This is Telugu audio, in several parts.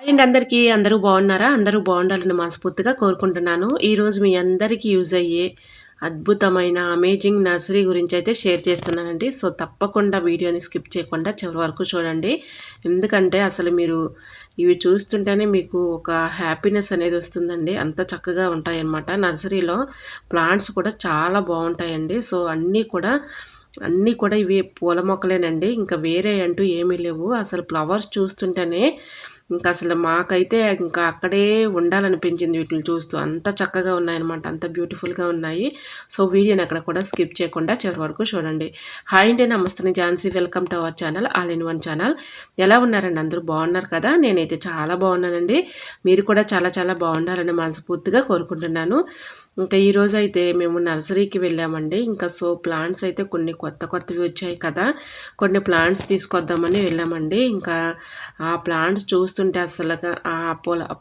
అండ్ అందరికీ. అందరూ బాగున్నారా? అందరూ బాగుండాలని మనస్ఫూర్తిగా కోరుకుంటున్నాను. ఈరోజు మీ అందరికీ యూజ్ అయ్యే అద్భుతమైన అమేజింగ్ నర్సరీ గురించి అయితే షేర్ చేస్తున్నానండి. సో తప్పకుండా వీడియోని స్కిప్ చేయకుండా చివరి వరకు చూడండి. ఎందుకంటే అసలు మీరు ఇవి చూస్తుంటేనే మీకు ఒక హ్యాపీనెస్ అనేది వస్తుందండి. అంత చక్కగా ఉంటాయన్నమాట. నర్సరీలో ప్లాంట్స్ కూడా చాలా బాగుంటాయండి. సో అన్నీ కూడా అన్నీ కూడా ఇవి పూల మొక్కలేనండి. ఇంకా వేరే అంటూ ఏమీ లేవు. అసలు ఫ్లవర్స్ చూస్తుంటేనే ఇంకా అసలు మాకైతే ఇంకా అక్కడే ఉండాలనిపించింది వీటిని చూస్తూ. అంత చక్కగా ఉన్నాయన్నమాట అంత బ్యూటిఫుల్గా ఉన్నాయి. సో వీడియోని అక్కడ కూడా స్కిప్ చేయకుండా చివరి వరకు చూడండి. హాయ్ అండి namaste Jhansi. Welcome to our channel all in one channel. ఎలా ఉన్నారండి? అందరూ బాగున్నారు కదా? నేనైతే చాలా బాగున్నానండి. మీరు కూడా చాలా చాలా బాగుండాలని మనస్ఫూర్తిగా కోరుకుంటున్నాను. ఇంకా ఈరోజు అయితే మేము నర్సరీకి వెళ్ళామండి. ఇంకా సో ప్లాంట్స్ అయితే కొన్ని కొత్త కొత్తవి వచ్చాయి కదా. కొన్ని ప్లాంట్స్ తీసుకొద్దామని వెళ్ళామండి. ఇంకా ఆ ప్లాంట్స్ చూస్తుంటే అసలు ఆ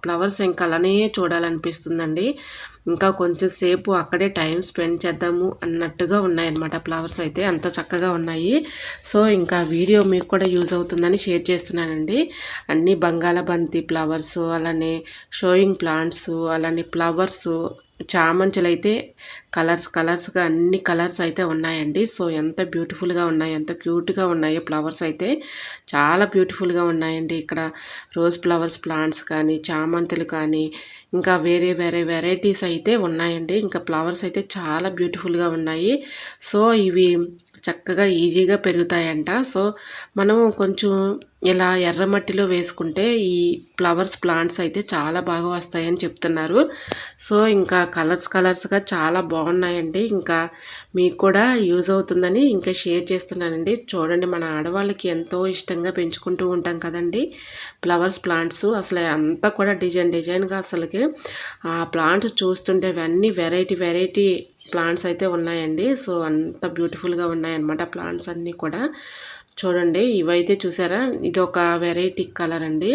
ఫ్లవర్స్ ఇంకా అలానే చూడాలనిపిస్తుందండి. ఇంకా కొంచెం సేపు అక్కడే టైం స్పెండ్ చేద్దాము అన్నట్టుగా ఉన్నాయన్నమాట ఫ్లవర్స్ అయితే. అంత చక్కగా ఉన్నాయి. సో ఇంకా వీడియో మీకు కూడా యూజ్ అవుతుందని షేర్ చేస్తున్నానండి. అన్ని బంగాళబంతి ఫ్లవర్స్ అలానే షోయింగ్ ప్లాంట్స్ అలానే ఫ్లవర్స్ చామంతులు అయితే కలర్స్ కలర్స్గా అన్ని కలర్స్ అయితే ఉన్నాయండి. సో ఎంత బ్యూటిఫుల్గా ఉన్నాయి ఎంత క్యూట్గా ఉన్నాయి ఫ్లవర్స్ అయితే చాలా బ్యూటిఫుల్గా ఉన్నాయండి. ఇక్కడ రోజ్ ఫ్లవర్స్ ప్లాంట్స్ కానీ చామంతులు కానీ ఇంకా వేరే వేరే వెరైటీస్ అయితే ఉన్నాయండి. ఇంకా ఫ్లవర్స్ అయితే చాలా బ్యూటిఫుల్గా ఉన్నాయి. సో ఇవి చక్కగా ఈజీగా పెరుగుతాయంట. సో మనం కొంచెం ఇలా ఎర్రమట్టిలో వేసుకుంటే ఈ ఫ్లవర్స్ ప్లాంట్స్ అయితే చాలా బాగా వస్తాయని చెప్తున్నారు. సో ఇంకా కలర్స్ కలర్స్గా చాలా బాగున్నాయండి. ఇంకా మీకు కూడా యూజ్ అవుతుందని ఇంకా షేర్ చేస్తున్నానండి. చూడండి మన ఆడవాళ్ళకి ఎంతో ఇష్టంగా పెంచుకుంటూ ఉంటాం కదండి. ఫ్లవర్స్ ప్లాంట్స్ అసలు అంతా కూడా డిజైన్ డిజైన్గా అసలుకి ఆ ప్లాంట్స్ చూస్తుంటే అవన్నీ వెరైటీ వెరైటీ ప్లాంట్స్ అయితే ఉన్నాయండి. సో అంత బ్యూటిఫుల్గా ఉన్నాయన్నమాట ప్లాంట్స్ అన్నీ కూడా. చూడండి ఇవైతే చూసారా? ఇది ఒక వెరైటీ కలర్ అండి.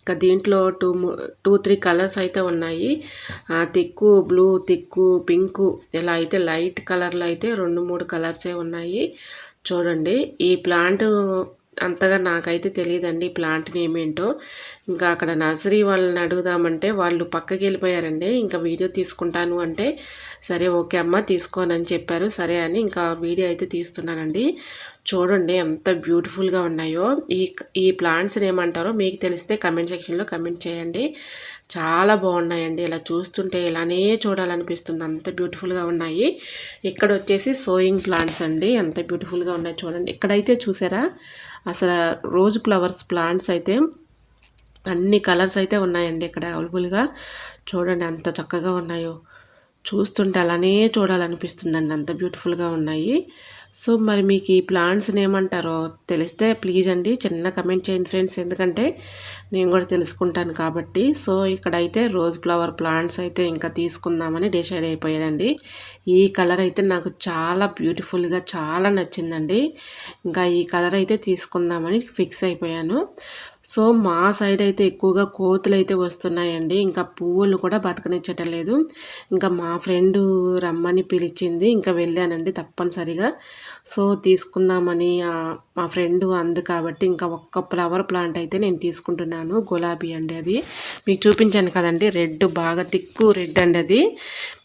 ఇంకా దీంట్లో టూ టూ త్రీ కలర్స్ అయితే ఉన్నాయి. తిక్కు బ్లూ తిక్కు పింకు ఇలా అయితే లైట్ కలర్లో అయితే రెండు మూడు కలర్సే ఉన్నాయి. చూడండి ఈ ప్లాంట్ అంతగా నాకైతే తెలియదండి ఈ ప్లాంట్ నేమ్ ఏంటో. ఇంకా అక్కడ నర్సరీ వాళ్ళని అడుగుదామంటే వాళ్ళు పక్కకి వెళ్ళిపోయారండి. ఇంకా వీడియో తీసుకుంటాను అంటే సరే ఓకే అమ్మ తీసుకోనని చెప్పారు. సరే అని ఇంకా వీడియో అయితే తీస్తున్నానండి. చూడండి ఎంత బ్యూటిఫుల్గా ఉన్నాయో. ఈ ఈ ప్లాంట్స్ని ఏమంటారో మీకు తెలిస్తే కమెంట్ సెక్షన్లో కమెంట్ చేయండి. చాలా బాగున్నాయండి. ఇలా చూస్తుంటే ఇలానే చూడాలనిపిస్తుంది. అంత బ్యూటిఫుల్గా ఉన్నాయి. ఇక్కడ వచ్చేసి సోయింగ్ ప్లాంట్స్ అండి. ఎంత బ్యూటిఫుల్గా ఉన్నాయి చూడండి. ఇక్కడైతే చూసారా? అసలు రోజ్ ఫ్లవర్స్ ప్లాంట్స్ అయితే అన్ని కలర్స్ అయితే ఉన్నాయండి ఇక్కడ అవైలబుల్గా. చూడండి అంత చక్కగా ఉన్నాయో. చూస్తుంటే అలానే చూడాలనిపిస్తుందండి. అంత బ్యూటిఫుల్గా ఉన్నాయి. సో మరి మీకు ఈ ప్లాంట్స్ని ఏమంటారో తెలిస్తే ప్లీజ్ అండి చిన్న కమెంట్ చేయండి ఫ్రెండ్స్. ఎందుకంటే నేను కూడా తెలుసుకుంటాను కాబట్టి. సో ఇక్కడైతే రోజ్ ఫ్లవర్ ప్లాంట్స్ అయితే ఇంకా తీసుకుందామని డిసైడ్ అయిపోయానండి. ఈ కలర్ అయితే నాకు చాలా బ్యూటిఫుల్గా చాలా నచ్చిందండి. ఇంకా ఈ కలర్ అయితే తీసుకుందామని ఫిక్స్ అయిపోయాను. సో మా సైడ్ అయితే ఎక్కువగా కోతులు అయితే వస్తున్నాయండి. ఇంకా పువ్వులు కూడా బతకనిచ్చటం లేదు ఇంకా మా ఫ్రెండ్ రమ్మని పిలిచింది. ఇంకా వెళ్ళానండి తప్పనిసరిగా. సో తీసుకుందామని మా ఫ్రెండ్ అందు కాబట్టి ఇంకా ఒక్క ఫ్లవర్ ప్లాంట్ అయితే నేను తీసుకుంటున్నాను. గులాబీ అండి అది. మీకు చూపించాను కదండి రెడ్ బాగా తిక్కు రెడ్ అండి అది.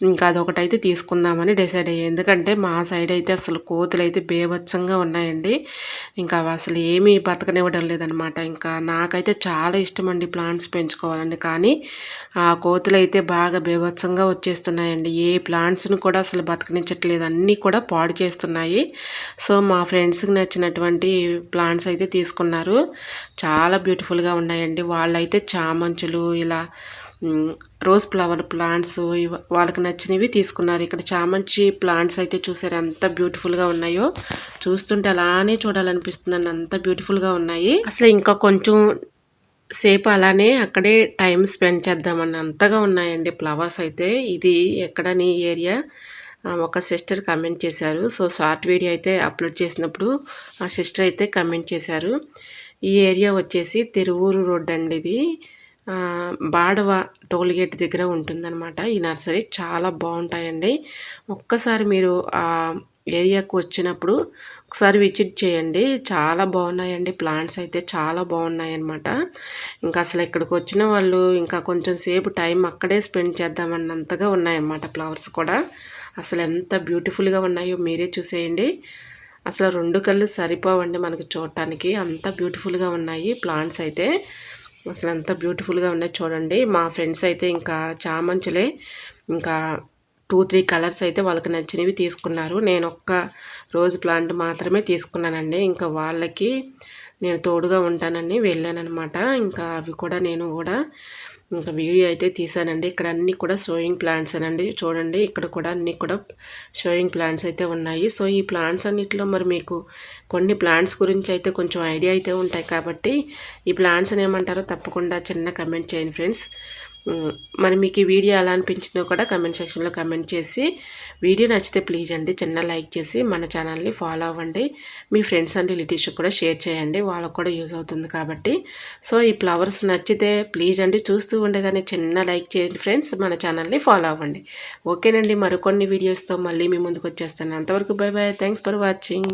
ఇంకా అదొకటైతే తీసుకుందామని డిసైడ్ అయ్యాయి ఎందుకంటే మా సైడ్ అయితే అసలు కోతులు అయితే బేభత్సంగా ఉన్నాయండి. ఇంకా అసలు ఏమీ బతకనివ్వడం లేదనమాట. ఇంకా నాకైతే చాలా ఇష్టం అండి ప్లాంట్స్ పెంచుకోవాలండి కానీ ఆ కోతులు అయితే బాగా బీభత్సంగా వచ్చేస్తున్నాయండి. ఏ ప్లాంట్స్ని కూడా అసలు బతకనించట్లేదు అన్నీ కూడా పాడు చేస్తున్నాయి. సో మా ఫ్రెండ్స్కి నచ్చినటువంటి ప్లాంట్స్ అయితే తీసుకున్నారు. చాలా బ్యూటిఫుల్గా ఉన్నాయండి. వాళ్ళైతే చామంచులు ఇలా రోజ్ ఫ్లవర్ ప్లాంట్స్ వాళ్ళకి నచ్చినవి తీసుకున్నారు. ఇక్కడ చామంచి ప్లాంట్స్ అయితే చూసారు ఎంత బ్యూటిఫుల్గా ఉన్నాయో. చూస్తుంటే అలానే చూడాలనిపిస్తుందండి అంత బ్యూటిఫుల్గా ఉన్నాయి. అసలు ఇంకా కొంచెం సేపు అలానే అక్కడే టైం స్పెండ్ చేద్దామని అంతగా ఉన్నాయండి ఫ్లవర్స్ అయితే. ఇది ఎక్కడని ఏరియా? ఒక సిస్టర్ కమెంట్ చేశారు. సో షార్ట్ వీడియో అయితే అప్లోడ్ చేసినప్పుడు ఆ సిస్టర్ అయితే కమెంట్ చేశారు. ఈ ఏరియా వచ్చేసి తిరువూరు రోడ్ అండి ఇది. బాడవ టోల్గేట్ దగ్గర ఉంటుందన్నమాట. ఈ నర్సరీ చాలా బాగుంటాయండి. ఒక్కసారి మీరు ఆ ఏరియాకు వచ్చినప్పుడు ఒకసారి విజిట్ చేయండి. చాలా బాగున్నాయండి. ప్లాంట్స్ అయితే చాలా బాగున్నాయి అన్నమాట ఇంకా అసలు ఇక్కడికి వచ్చిన వాళ్ళు ఇంకా కొంచెం సేపు టైం అక్కడే స్పెండ్ చేద్దామన్నంతగా ఉన్నాయన్నమాట ఫ్లవర్స్ కూడా. అసలు ఎంత బ్యూటిఫుల్గా ఉన్నాయో మీరే చూసేయండి. అసలు రెండు కళ్ళు సరిపోవండి మనకి చూడటానికి. అంత బ్యూటిఫుల్గా ఉన్నాయి ప్లాంట్స్ అయితే. అసలు అంత బ్యూటిఫుల్గా ఉన్నాయి చూడండి. మా ఫ్రెండ్స్ అయితే ఇంకా చామంచులే ఇంకా టూ త్రీ కలర్స్ అయితే వాళ్ళకి నచ్చినవి తీసుకున్నారు. నేను ఒక్క రోజు ప్లాంట్ మాత్రమే తీసుకున్నానండి. ఇంకా వాళ్ళకి నేను తోడుగా ఉంటానని వెళ్ళాననమాట ఇంకా అవి కూడా నేను కూడా ఇంకా వీడియో అయితే తీసానండి ఇక్కడ అన్నీ కూడా షోయింగ్ ప్లాంట్స్ అనండి. చూడండి ఇక్కడ కూడా అన్నీ కూడా షోయింగ్ ప్లాంట్స్ అయితే ఉన్నాయి. సో ఈ ప్లాంట్స్ అన్నిటిలో మరి మీకు కొన్ని ప్లాంట్స్ గురించి అయితే కొంచెం ఐడియా అయితే ఉంటాయి కాబట్టి ఈ ప్లాంట్స్ ఏమంటారో తప్పకుండా చిన్న కమెంట్ చేయండి ఫ్రెండ్స్ మరి మీకు ఈ వీడియో ఎలా అనిపించిందో కూడా కమెంట్ సెక్షన్లో కమెంట్ చేసి వీడియో నచ్చితే ప్లీజ్ అండి చిన్న లైక్ చేసి మన ఛానల్ని ఫాలో అవ్వండి. మీ ఫ్రెండ్స్ అండ్ రిలేటివ్స్కి కూడా షేర్ చేయండి. వాళ్ళకు కూడా యూజ్ అవుతుంది కాబట్టి. సో ఈ ఫ్లవర్స్ నచ్చితే ప్లీజ్ అండి చూస్తూ ఉండగానే చిన్న లైక్ చేయండి ఫ్రెండ్స్. మన ఛానల్ని ఫాలో అవ్వండి. ఓకేనండి మరికొన్ని వీడియోస్తో మళ్ళీ మీ ముందుకు వచ్చేస్తాను. అంతవరకు bye bye thanks for watching.